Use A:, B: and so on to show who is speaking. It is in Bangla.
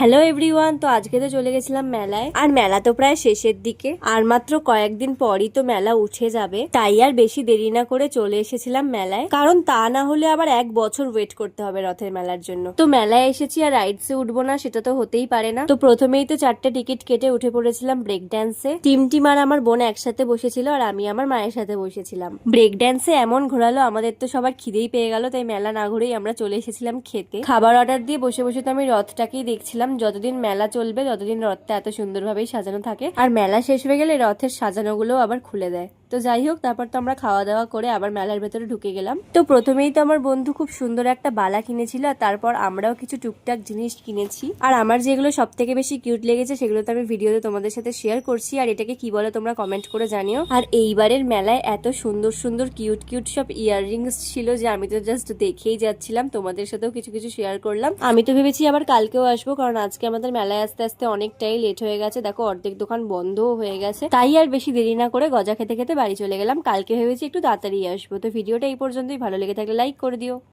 A: হ্যালো এভরিওয়ান তো আজকে তো চলে গেছিলাম মেলায়। আর মেলা তো প্রায় শেষের দিকে। আর মাত্র কয়েকদিন পরই তো মেলা উঠে যাবে। তাই আর বেশি দেরি না করে চলে এসেছিলাম মেলায়। কারণ তা না হলে আবার এক বছর ওয়েট করতে হবে রথের মেলার জন্য। তো মেলায় এসেছি আর রাইডসে উঠবো না, সেটা তো হতেই পারে না। তো প্রথমেই তো চারটে টিকিট কেটে উঠে পড়েছিলাম ব্রেক ড্যান্সে টিম টিম আর আমার বোন একসাথে বসেছিল আর আমি আমার মায়ের সাথে বসেছিলাম। ব্রেক ড্যান্সে এমন ঘোরালো, আমাদের তো সবার খিদেই পেয়ে গেল। তাই মেলা না ঘুরেই আমরা চলে এসেছিলাম খেতে। খাবার অর্ডার দিয়ে বসে বসে তো আমি রথটাকেই দেখছিলাম। যতদিন মেলা চলবে, ততদিন রথটা এত সুন্দরভাবেই সাজানো থাকে। আর মেলা শেষ হয়ে গেলে রথের সাজানোগুলো আবার খুলে দেয়। তো যাই হোক, তারপর তো আমরা খাওয়া দাওয়া করে আবার মেলার ভেতরে ঢুকে গেলাম। তো প্রথমেই তো আমার বন্ধু খুব সুন্দর একটা বালা কিনেছিল আর তারপর আমরাও কিছু টুকটাক জিনিস কিনেছি। আর আমার যেগুলো সব থেকে বেশি কিউট লেগেছে সেগুলো তো আমি ভিডিওতে তোমাদের সাথে শেয়ার করছি আর এটাকে কি বলে তোমরা কমেন্ট করে জানিও। আর এইবারের মেলায় এত সুন্দর সুন্দর, কিউট কিউট সব ইয়াররিংস ছিল যে আমি তো জাস্ট দেখেই যাচ্ছিলাম, তোমাদের সাথেও কিছু কিছু শেয়ার করলাম। আমি তো ভেবেছি আবার কালকেও আসব, কারণ আজকে আমাদের মেলায় আসতে আসতে অনেকটাই লেট হয়ে গেছে। দেখো, অর্ধেক দোকান বন্ধও হয়ে গেছে। তাই আর বেশি দেরি না করে গজা খেতে খেতে বাড়ি চলে গেলাম। কালকে ভেবেছি একটু তাড়াতাড়ি আসব। তো ভিডিওটা এই পর্যন্তই। ভালো লেগে থাকলে লাইক করে দিও।